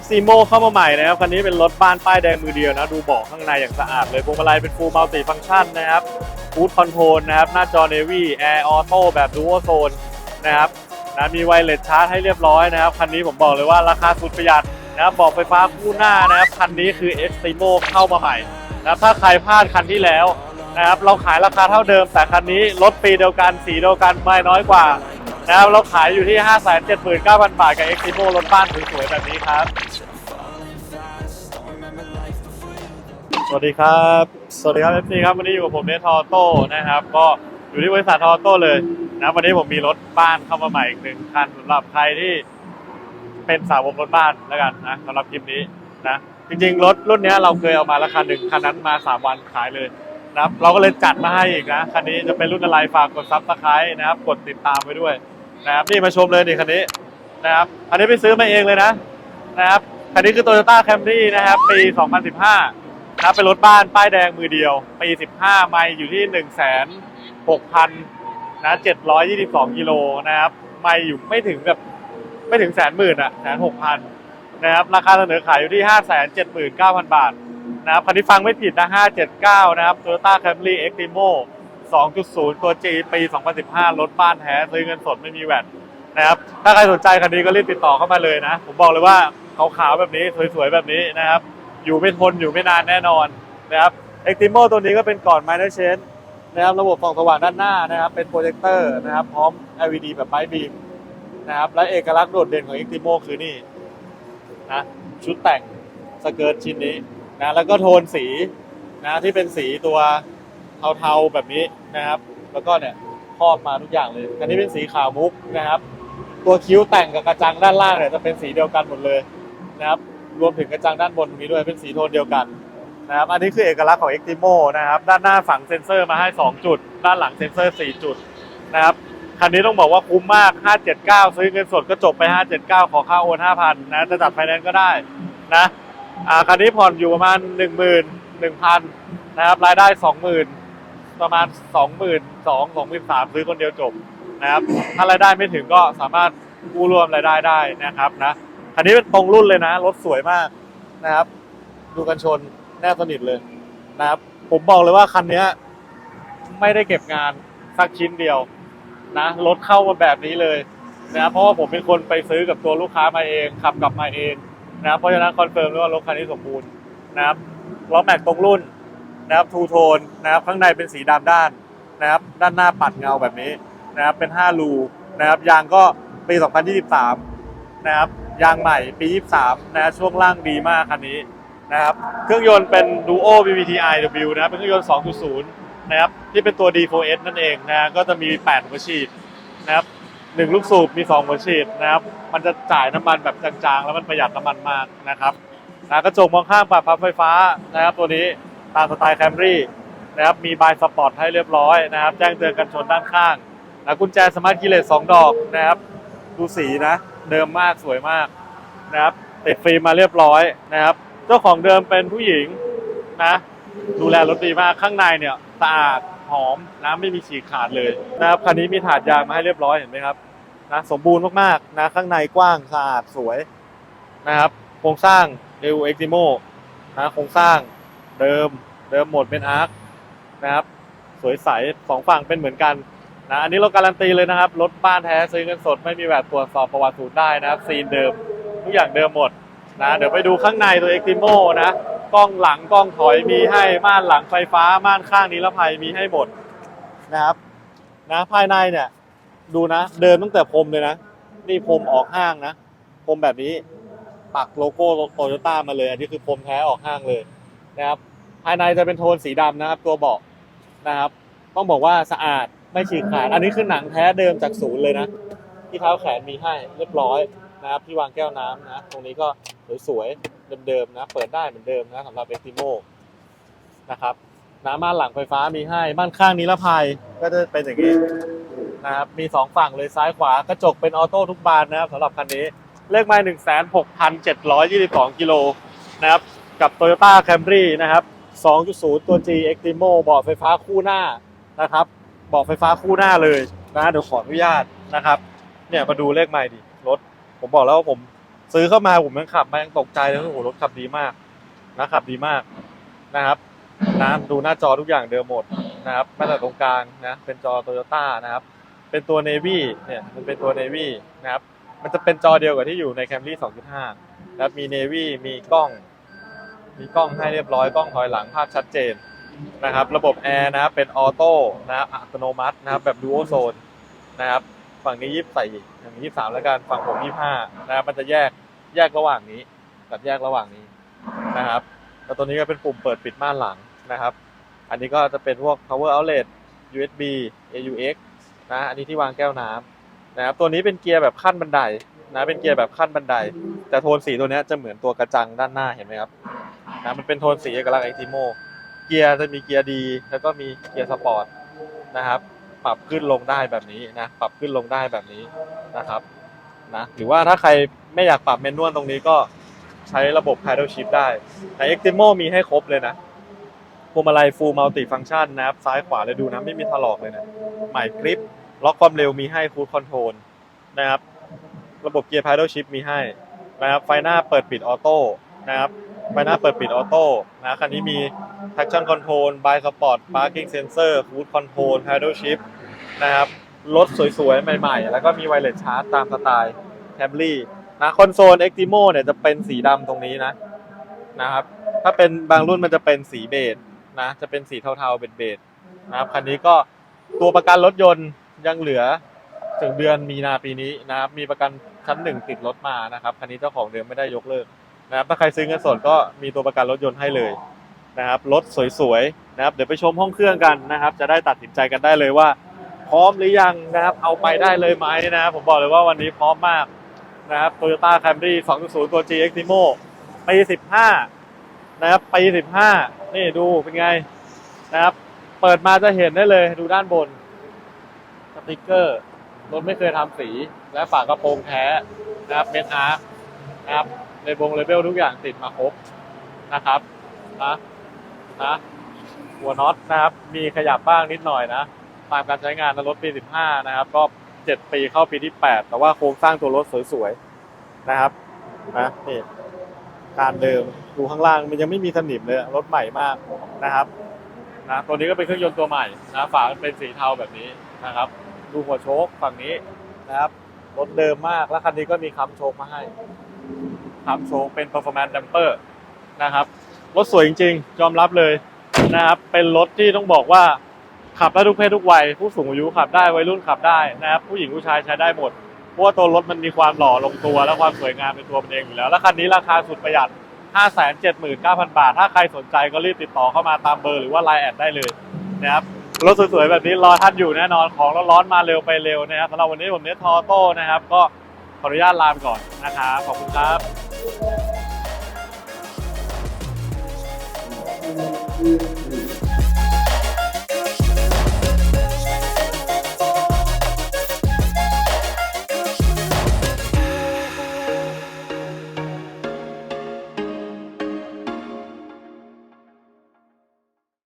x c m o เข้ามาใหม่นะครับ คันนี้เป็นรถบ้านป้ายแดงมือเดียวนะ ดูเบาะข้างในอย่างสะอาดเลยพวงมาลัยเป็น full multi function นะครับ Cruise control นะครับ หน้าจอ Navy Air Auto แบบ Dual Zone นะครับนะมีไวเลสชาร์จให้เรียบร้อยนะครับ คันนี้ผมบอกเลยว่าราคาสุดประหยัดนะครับบอกไฟฟ้าคู่หน้านะครับ คันนี้คือ x c m o เข้ามาใหม่นะครับถ้าใครพลาดคันที่แล้วนะครับเราขายราคาเท่าเดิมแต่คันนี้รถปีเดียวกันสีเดียวกันไม่น้อยกว่า นะครับเราขายอยู่ที่ 579,000 บาทกับ x i m o รถบ้านสวยๆแบบนี้ครับ สวัสดีครับ สวัสดีครับ FC ครับ วันนี้อยู่กับผมเนทอโต้นะครับ ก็อยู่ที่บริษัททอโต้เลยนะวันนี้ผมมีรถบ้านเข้ามาใหม่อีกหนึ่งคันสำหรับใครที่เป็นสาวกรถบ้านแล้วกันนะสำหรับคลิปนี้นะจริงๆ รถรุ่นนี้เราเคยเอามาราคาหนึ่งคันนั้นมา 3 วันขายเลยนะครับเราก็เลยจัดมาให้อีกนะ คันนี้จะเป็นรุ่นอะไรฝากกดซับสไครต์นะครับ กดติดตามไปด้วย นะครับนี่มาชมเลยนี่คันนี้นะครับคันนี้ไปซื้อมาเองเลยนะนะครับคันนี้คือ Toyota Camry นะครับ ปี 2015นะเป็นรถบ้านป้ายแดงมือเดียว ปี 15 ไมล์อยู่ที่ 1 6 0 0 0นะ722กิโลนะครับ ไมล์อยู่ไม่ถึงแบบไม่ถึงแสนหมื่นอะแสนหกพันนะครับ ราคาเสนอขายอยู่ที่ 5 7 9 0 0 0 บาทนะครับคันนี้ฟังไม่ผิดนะ 579 นะครับ Toyota Camry Extremo 2.0 ตัว G ปี 2015 รถบ้านแท้ซื้อเงินสดไม่มีแวดนะครับ ถ้าใครสนใจคันนี้ก็รีบติดต่อเข้ามาเลยนะ ผมบอกเลยว่าขาวๆแบบนี้สวยๆแบบนี้นะครับ อยู่ไม่ทนอยู่ไม่นานแน่นอนนะครับ e x t r e m o ตัวนี้ก็เป็นก่อน Minor Change นะครับระบบส่องสว่างด้านหน้านะครับ เป็นโปรเจคเตอร์นะครับ พร้อม LED แบบไบบีมนะครับและเอกลักษณ์โดดเด่นของ e x t r e m o คือนี่นะชุดแต่งสเกิร์ตชิ้นนี้นะแล้วก็โทนสีนะที่เป็นสีตัว เทาๆแบบนี้นะครับ แล้วก็เนี่ยครอบมาทุกอย่างเลย อันนี้เป็นสีขาวมุกนะครับ ตัวคิ้วแต่งกับกระจังด้านล่างเนี่ยจะเป็นสีเดียวกันหมดเลยนะครับ รวมถึงกระจังด้านบนมีด้วยเป็นสีโทนเดียวกันนะครับ อันนี้คือเอกลักษณ์ของ Extremo นะครับ ด้านหน้าฝังเซ็นเซอร์มาให้ 2 จุด ด้านหลังเซ็นเซอร์ 4 จุดนะครับ คันนี้ต้องบอกว่าคุ้มมาก 579 ซื้อเงินสดก็จบไป 579 ขอค่าโอน 5,000 นะจะจัดไฟแนนซ์ก็ได้นะอ่าคันนี้ผ่อนอยู่ประมาณ 10,000 1,000 นะครับ รายได้ 20,000 ประมาณ 22,000 23,000ซื้อคนเดียวจบนะครับถ้ารายได้ไม่ถึงก็สามารถกู้รวมรายได้ได้นะครับนะคันนี้เป็นตรงรุ่นเลยนะรถสวยมากนะครับ ดูกันชนแนบสนิทเลยนะครับ ผมบอกเลยว่าคันนี้ไม่ได้เก็บงานสักชิ้นเดียวนะรถเข้ามาแบบนี้เลยนะเพราะว่าผมเป็นคนไปซื้อกับตัวลูกค้ามาเองขับกลับมาเองนะเพราะฉะนั้นคอนเฟิร์มเลยว่ารถคันนี้สมบูรณ์นะครับล้อแม็กตรงรุ่น นะครับทูโทนนะครับข้างในเป็นสีดำด้านนะครับด้านหน้าปัดเงาแบบนี้นะครับเป็น 5 รูนะครับยางก็ปี 2023 นะครับยางใหม่ปี 23 นะช่วงล่างดีมากคันนี้นะครับเครื่องยนต์เป็น Duo VVT-i W นะครับเป็นเครื่องยนต์ 2.0 นะครับที่เป็นตัว D4S นั่นเองนะก็จะมี 8 หัวฉีดนะครับหนึ่งลูกสูบมี 2 หัวฉีดนะครับมันจะจ่ายน้ำมันแบบจางๆ แล้วมันประหยัดน้ำมันมากนะครับนะกระจกมองข้างปรับพับไฟฟ้านะครับตัวนี้ ตามสไตล์ Camry นะครับมีบายสปอร์ตให้เรียบร้อยนะครับ แจ้งเตือนกันชนด้านข้างนะกุญแจสมาร์ทคีย์เลส2ดอกนะครับ ดูสีนะ เดิมมากสวยมากนะครับติดฟิล์มมาเรียบร้อยนะครับ เจ้าของเดิมเป็นผู้หญิงนะ ดูแลรถดีมากข้างในเนี่ยสะอาดหอมน้ำไม่มีฉีกขาดเลยนะครับคันนี้มีถาดยางมาให้เรียบร้อยเห็นไหมครับนะสมบูรณ์มากๆนะข้างในกว้างสะอาดสวยนะครับ โครงสร้างเอวเอ็กซิโมนะโครงสร้าง เดิมเดิมหมดเป็นอาร์คนะครับ สวยใสสองฝั่งเป็นเหมือนกันนะอันนี้เราการันตีเลยนะครับรถบ้านแท้ซื้อเงินสดไม่มีแบบตรวจสอบประวัติศูนย์ได้นะครับซีนเดิมทุกอย่างเดิมหมดนะเดี๋ยวไปดูข้างในตัว e x t r e m o นะกล้องหลังกล้องถอยมีให้ม่านหลังไฟฟ้าม่านข้างนิรภัยมีให้หมดนะครับนะภายในเนี่ยดูนะ เดิมตั้งแต่พรมเลยนะ นี่พรมออกห้างนะพรมแบบนี้ปักโลโก้โตโยต้ามาเลย อันนี้คือพรมแท้ออกห้างเลย นะครับภายในจะเป็นโทนสีดำนะครับ ตัวเบาะนะครับ ต้องบอกว่าสะอาดไม่ฉีกขาดอันนี้คือหนังแท้เดิมจากศูนย์เลยนะที่เท้าแขนมีให้เรียบร้อยนะครับที่วางแก้วน้ำนะ ตรงนี้ก็สวยๆเดิมๆนะ เปิดได้เหมือนเดิมนะสำหรับเอ็กติโมนะครับน้ำม่านหลังไฟฟ้ามีให้ม่านข้างนิรภัยก็จะเป็นอย่างนี้นะครับมีสองฝั่งเลยซ้ายขวากระจกเป็นออโต้ทุกบานนะครับสำหรับคันนี้เลขไมล์หนึ่งแสนหกพันเจ็ดร้อยยี่สิบสองกิโลนะครับ กับ Toyota Camry นะครับ 2.0 ตัว G Extremo เบาะไฟฟ้าคู่หน้านะครับเบาะไฟฟ้าคู่หน้าเลยนะเดี๋ยวขออนุญาตนะครับเนี่ยมาดูเลขใหม่ดิรถ ผมบอกแล้วว่าผมซื้อเข้ามาผมยังขับมายังตกใจเลยว่าโอ้โหรถขับดีมากนะขับดีมากนะครับนะดูหน้าจอทุกอย่างเดิมหมดนะครับแม้แต่ตรงกลางนะเป็นจอโตโยต้านะครับ เป็นตัว Navy เนี่ยมันเป็นตัว Navy นะครับ มันจะเป็นจอเดียวกับที่อยู่ใน Camry 2.5นะครับมี Navy มีกล้อง มีกล้องให้เรียบร้อยกล้องถอยหลังภาพชัดเจนนะครับ ระบบแอร์นะครับเป็นออโต้นะครับอัตโนมัตินะครับแบบดูโอโซนนะครับฝั่งนี้ยี่สิบใส่อย่างนี้ยี่สามแล้วกันฝั่งผมยี่ห้านะครับมันจะแยกแยกระหว่างนี้กับแยกระหว่างนี้นะครับแล้วตัวนี้ก็เป็นปุ่มเปิดปิดม่านหลังนะครับ อันนี้ก็จะเป็นพวก power outlet USB AUX นะอันนี้ที่วางแก้วน้ำนะครับตัวนี้เป็นเกียร์แบบขั้นบันไดนะเป็นเกียร์แบบขั้นบันได แต่โทนสีตัวนี้จะเหมือนตัวกระจังด้านหน้าเห็นไหมครับ นะมันเป็นโทนสีเอกลักษณ์ไอติโมเกียร์จะมีเกียร์ดี แล้วก็มีเกียร์สปอร์ตนะครับปรับขึ้นลงได้แบบนี้นะปรับขึ้นลงได้แบบนี้นะครับนะหรือว่าถ้าใครไม่อยากปรับเมนนวลตรงนี้ก็ใช้ระบบ paddle shift ได้แต่ Extimo มีให้ครบเลยนะพวงมาลัย full multi function นะครับซ้ายขวาเลยดูนะไม่มีถลอกเลยนะใหม่กริปล็อกความเร็วมีให้ cruise control นะครับ ระบบเกียร์ paddle shift มีให้นะครับไฟหน้าเปิดปิดออโต้นะครับ ไฟหน้าเปิดปิดออโต้นะคันนี้มี traction control by sport parking sensor cruise control paddle shift นะครับรถสวยๆ ใหม่ๆ แล้วก็มีไวเลสชาร์จตามสไตล์แ a มรี่นะคอนโซล Extimo เนี่ยจะเป็นสีดำตรงนี้นะนะครับ ถ้าเป็นบางรุ่นมันจะเป็นสีเบจนะจะเป็นสีเทาๆเบจๆนะครับคันนี้ก็ตัวประกันรถยนต์ยังเหลือถึงเดือนมีนาปีนี้นะครับมีประกันชั้นหนึ่งติดรถมานะครับคันนี้เจ้าของเดิมไม่ได้ยกเลิก นะครับถ้าใครซื้อเงินสดก็มีตัวประกันรถยนต์ให้เลยนะครับรถสวยๆนะครับเดี๋ยวไปชมห้องเครื่องกันนะครับ จะได้ตัดสินใจกันได้เลยว่า พร้อมหรือยังนะครับเอาไปได้เลยไหมนะครับผมบอกเลยว่าวันนี้พร้อมมากนะครับ Toyota Camry 2.0 ตัว GX Nimo ปี 15 นะครับปี 15 นี่ดูเป็นไงนะครับ เปิดมาจะเห็นได้เลยดูด้านบนสติกเกอร์รถไม่เคยทำสีและฝากระโปรงแท้นะครับเมนอาร์นะครับ ในวงเลเบลทุกอย่างติดมาครบนะครับนะนะหัวน็อตนะครับ มีขยับบ้างนิดหน่อยนะ ตามการใช้งานในรถปี 15 นะครับ ก็ 7 ปีเข้าปีที่ 8 แต่ว่าโครงสร้างตัวรถสวยๆนะครับนะนี่การเดิมดูข้างล่างมันยังไม่มีสนิมเลยรถใหม่มากนะครับนะตัวนี้ก็เป็นเครื่องยนต์ตัวใหม่นะฝาเป็นสีเทาแบบนี้นะครับดูหัวโชคฝั่งนี้นะครับรถเดิมมากแล้วคันนี้ก็มีค้ำโชคมาให้ ค้ำโชคเป็น performance damper นะครับรถสวยจริงๆ ยอมรับเลยนะครับเป็นรถที่ต้องบอกว่าขับได้ทุกเพศทุกวัย ผู้สูงอายุขับได้วัยรุ่นขับได้นะครับผู้หญิงผู้ชายใช้ได้หมดเพราะว่าตัวรถมันมีความหล่อลงตัวและความสวยงามเป็นตัวมันเองอยู่แล้ว แล้วคันนี้ราคาสุดประหยัด 579,000 บาท ถ้าใครสนใจก็รีบติดต่อเข้ามาตามเบอร์หรือว่าไลน์แอดได้เลยนะครับรถสวยๆแบบนี้รอท่านอยู่แน่นอนของร้อนๆมาเร็วไปเร็วนะครับสำหรับวันนี้ผมเนททอโต้นะครับ ก็ขออนุญาตลาไปก่อนนะครับขอบคุณครับ Thank you.